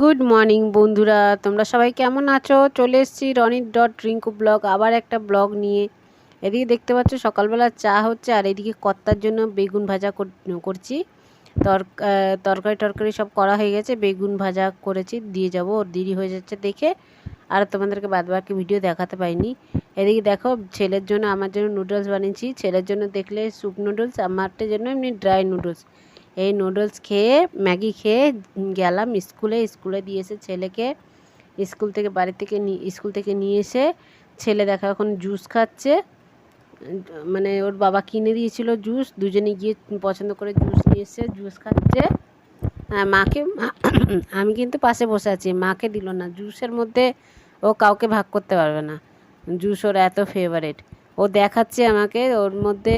Good morning বন্ধুরা। তোমরা সবাই কেমন আছো? চলে এসেছি রনির ডট রিঙ্কু ব্লগ আবার একটা ব্লগ নিয়ে। এদিকে দেখতে পাচ্ছ, সকালবেলা চা হচ্ছে, আর এদিকে কর্তার জন্য বেগুন ভাজা কর- করছি। তর তরকারি টরকারি সব করা হয়ে গেছে, বেগুন ভাজা করেছি, দিয়ে যাব। ওর দেরি হয়ে যাচ্ছে দেখে। আর তোমাদেরকে বাদ বাকি ভিডিও দেখাতে পাইনি। এদিকে দেখো, ছেলের জন্য আমার জন্য নুডলস বানিয়েছি। ছেলের জন্য দেখলে স্যুপ নুডলস আমারটার জন্য এমনি ড্রাই নুডলস এই নুডলস খেয়ে, ম্যাগি খেয়ে গেলাম স্কুলে। স্কুলে দিয়েছে ছেলেকে স্কুল থেকে বাড়ি থেকে স্কুল থেকে নিয়ে এসে ছেলে দেখা এখন জুস খাচ্ছে। মানে ওর বাবা কিনে দিয়েছিল জুস দুজনে গিয়ে পছন্দ করে জুস নিয়ে এসে জুস খাচ্ছে। হ্যাঁ মাকে আমি কিন্তু পাশে বসে আছি, মাকে দিল না। জুসের মধ্যে ও কাউকে ভাগ করতে পারবে না। জুস ওর এত ফেভারেট ও দেখাচ্ছে আমাকে, ওর মধ্যে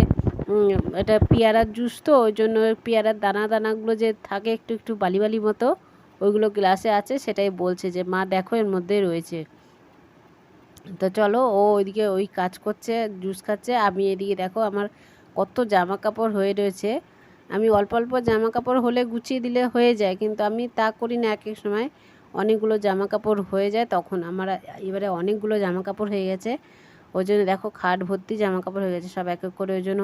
এটা পেয়ারার জুস তো, ওই জন্য পেয়ারার দানা দানাগুলো যে থাকে একটু একটু বালি বালি মতো, ওইগুলো গ্লাসে আছে, সেটাই বলছে যে, মা, দেখো এর মধ্যে রয়েছে। তো চলো, ও ওইদিকে ওই কাজ করছে, জুস খাচ্ছে, আমি এদিকে দেখো আমার কত জামা কাপড় হয়ে রয়েছে। আমি অল্প অল্প জামা কাপড় হলে গুছিয়ে দিলে হয়ে যায়, কিন্তু আমি তা করি না, এক এক সময় অনেকগুলো জামা কাপড় হয়ে যায়, তখন আমার এবারে অনেকগুলো জামা কাপড় হয়ে গেছে। ওই জন্য দেখো খাট ভর্তি জামা কাপড় হয়ে গেছে, সব এক এক করে, ওই জন্য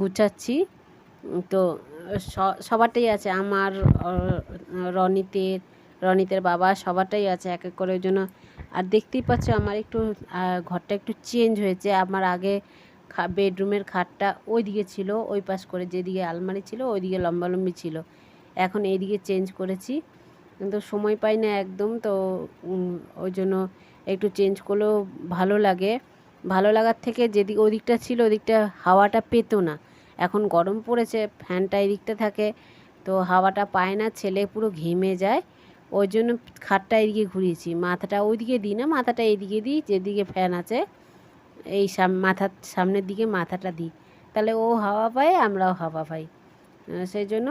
গুছাচ্ছি। তো সবারটাই আছে। আমার রনিতের রনিতের বাবা সবারটাই আছে এক এক করে। ওই জন্য আর দেখতেই পাচ্ছ আমার একটু ঘরটা একটু চেঞ্জ হয়েছে। আমার আগে বেডরুমের খাটটা ওই দিকে ছিল, ওই পাশ করে যেদিকে আলমারি ছিল ওই দিকে লম্বালম্বি ছিল। এখন এইদিকে চেঞ্জ করেছি। কিন্তু সময় পাই না একদম, তো ওই জন্য একটু চেঞ্জ করলেও ভালো লাগে। ভালো লাগার থেকে যেদিক ওদিকটা ছিল, ওদিকটা হাওয়াটা পেতো না। এখন গরম পড়েছে, ফ্যানটা এদিকটা থাকে, তো হাওয়াটা পায় না, ছেলে পুরো ঘেমে যায়। ওই জন্য খাটটা এদিকে ঘুরিয়েছি। মাথাটা ওইদিকে দিই না, মাথাটা এদিকে দিই, যেদিকে ফ্যান আছে, এই সাম মাথার সামনের দিকে মাথাটা দিই। তাহলে ও হাওয়া পায়, আমরাও হাওয়া পাই। সেই জন্য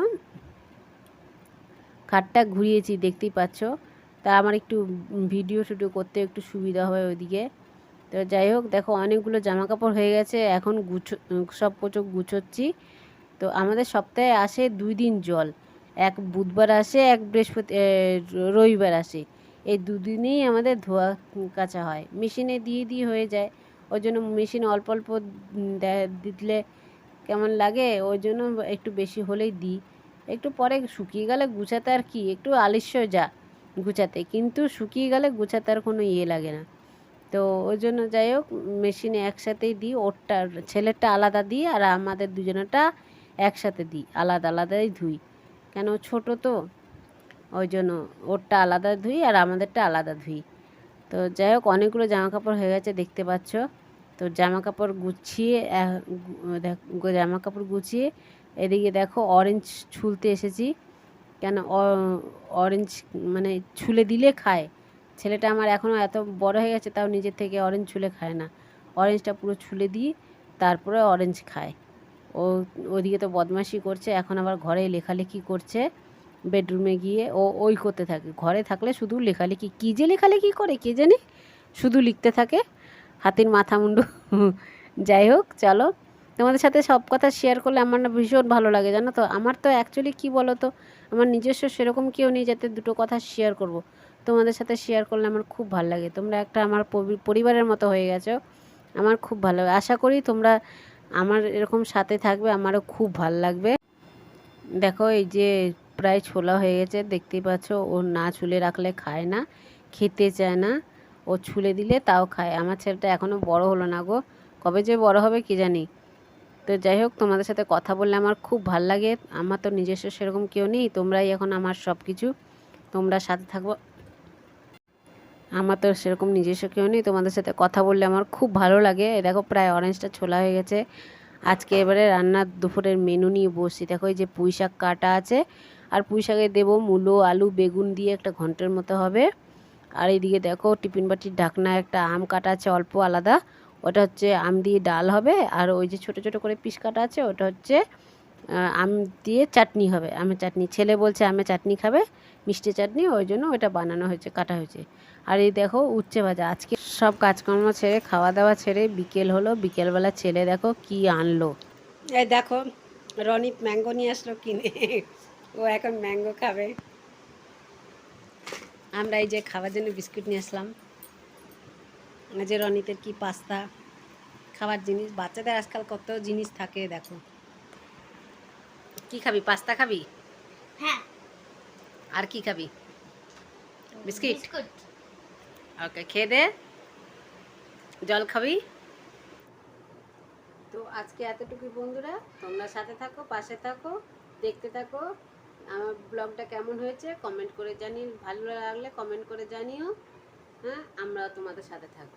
খাটটা ঘুরিয়েছি, দেখতেই পাচ্ছ। তা আমার একটু ভিডিও টিডিও করতে একটু সুবিধা হবে ওইদিকে। তো যাই হোক, দেখো অনেকগুলো জামা কাপড় হয়ে গেছে, এখন গুছো, সব কোচো গুছোচ্ছি। তো আমাদের সপ্তাহে আসে দুই দিন জল, এক বুধবার আসে, এক বৃহস্পতি রবিবার আসে। এই দুদিনেই আমাদের ধোয়া কাচা হয়, মেশিনে দিয়ে দিয়ে হয়ে যায়। ওই জন্য মেশিন অল্প অল্প দিলে কেমন লাগে, ওই জন্য একটু বেশি হলেই দিই। একটু পরে শুকিয়ে গেলে গুছাতে আর কি, একটু আলস্য যা গুছাতে, কিন্তু শুকিয়ে গেলে গুছাতে আর কোনো ইয়ে লাগে না। তো ওই জন্য যাই হোক মেশিনে একসাথেই দিই, ওরটা ছেলেরটা আলাদা দিই আর আমাদের দুজনেরটা একসাথে দিই, আলাদা আলাদাই ধুই। কেন ছোট তো, ওই জন্য ওরটা আলাদা ধুই আর আমাদেরটা আলাদা ধুই। তো যাই হোক, অনেকগুলো জামা কাপড় হয়ে গেছে, দেখতে পাচ্ছ। তো জামা কাপড় গুছিয়ে দেখ- জামা কাপড় গুছিয়ে এদিকে দেখো অরেঞ্জ ছুলতে এসেছি। কেন অরেঞ্জ মানে ছুলে দিলে খায়। ছেলেটা আমার এখনও এত বড় হয়ে গেছে, তাও নিজের থেকে অরেঞ্জ ছুলে খায় না। অরেঞ্জটা পুরো ছুলে দিই, তারপরে অরেঞ্জ খায়। ও ওদিকে তো বদমাশি করছে, এখন আবার ঘরে লেখালেখি করছে। বেডরুমে গিয়ে ও, ওই করতে থাকে। ঘরে থাকলে শুধু লেখালেখি, কী যে লেখালেখি করে কে জানে? শুধু লিখতে থাকে। হাতির মাথা মুন্ডু। যাই হোক, চলো। তোমাদের সাথে সব কথা শেয়ার করলে আমার না ভীষণ ভালো লাগে, জানো তো? আমার তো অ্যাকচুয়ালি কী বলো তো আমার নিজস্ব সেরকম কেউ নেই যাতে দুটো কথা শেয়ার করব। তোমাদের সাথে শেয়ার করলে আমার খুব ভালো লাগে। তোমরা একটা আমার পরিবারের মতো হয়ে গেছো। আমার খুব ভালো লাগে আশা করি তোমরা আমার এরকম সাথে থাকবে, আমারও খুব ভালো লাগবে। দেখো, এই যে প্রায় ছোলা হয়ে গেছে, দেখতেই পাচ্ছ, ও না ছুলে রাখলে খায় না, খেতে চায় না। ও ছুলে দিলে তাও খায়। আমার ছেলেটা এখনও বড় হলো না গো। কবে যে বড় হবে কি জানি। তো যাই হোক, তোমাদের সাথে কথা বললে আমার খুব ভালো লাগে। আমার তো নিজস্ব সেরকম কেউ নেই, তোমরাই এখন আমার সব কিছু তোমরা সাথে থাকব। আমার তো সেরকম নিজস্ব কেউ নেই। তোমাদের সাথে কথা বললে আমার খুব ভালো লাগে। দেখো প্রায় অরেঞ্জটা ছোলা হয়ে গেছে। আজকে এবারে রান্নার দুপুরের মেনু নিয়ে বসছি। দেখো এই যে পুঁই শাক কাটা আছে। আর পুঁই শাকে দেবো মূলো, আলু, বেগুন দিয়ে একটা ঘন্টের মতো হবে। আর এইদিকে দেখো টিফিন বাটির ঢাকনা একটা আম কাটা আছে, অল্প আলাদা। ওটা হচ্ছে আম দিয়ে ডাল হবে। আর ওই যে ছোট ছোট করে পিস কাটা আছে, ওটা হচ্ছে আম দিয়ে চাটনি হবে। আমের চাটনি। ছেলে বলছে আমের চাটনি খাবে, মিষ্টি চাটনি, ওই জন্য ওটা বানানো হয়েছে, কাটা হয়েছে। আর এই দেখো উচ্ছে ভাজা। আজকে সব কাজকর্ম ছেড়ে খাওয়া দাওয়া ছেড়ে বিকেল হলো। বিকেলবেলা ছেলে দেখো কি আনলো। এই দেখো রনিত ম্যাঙ্গো নিয়ে আসলো কিনে। ও এখন ম্যাঙ্গো খাবে। আমরা এই যে খাবার জন্য বিস্কুট নিয়ে আসলাম। যে রনিতের কি পাস্তা। খাবার জিনিস, বাচ্চাদের আজকাল কত জিনিস থাকে, দেখো। কি খাবি? পাস্তা খাবি? হ্যাঁ। আর কি খাবি? বিস্কিট? ওকে খেয়ে দে। জল খাবি? তো আজকে এতটুকুই বন্ধুরা। তোমরা সাথে থাকো পাশে থাকো দেখতে থাকো। আমার ব্লগটা কেমন হয়েছে কমেন্ট করে জানিয়ে ভালো লাগলে কমেন্ট করে জানিও। হ্যাঁ আমরাও তোমাদের সাথে থাকব।